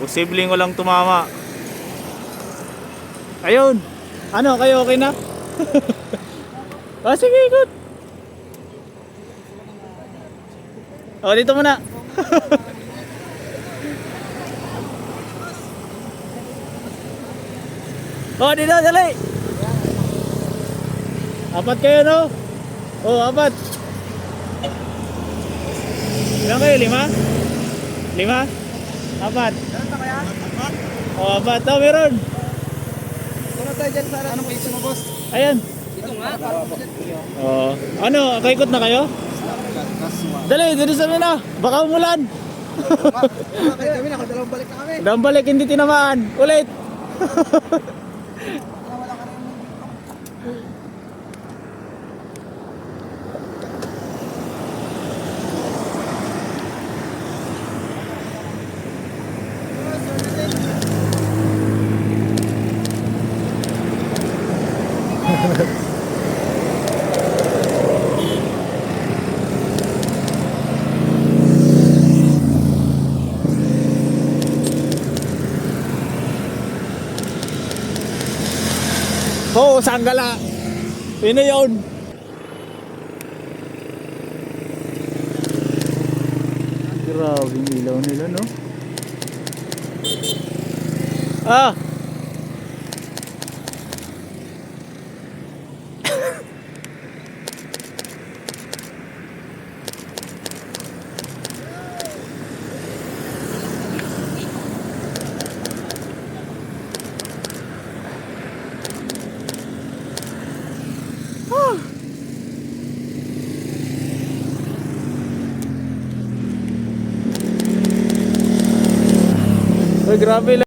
Posibleng walang tumama. Ayun. Ano, kayo okay na? ah, sige, ikot. O, dito muna. o, dito, dali. Apat kayo, no? O, apat. Ilan kayo? Lima? Lima? Apat. O, apat. O, meron. Ano tayo dyan sa Anong page mo, boss? Ayan. Ito nga. Oh. Ano, kaikot na kayo? Dali, dito sa na. Baka umulan. Okay, kami na. Dalawang balik na kami. Dang balik, hindi tinamaan. Ulit. Oo, oh, sanggala. Sino yun? Grabe yung ilaw nila, no? Ah! Uy, grabe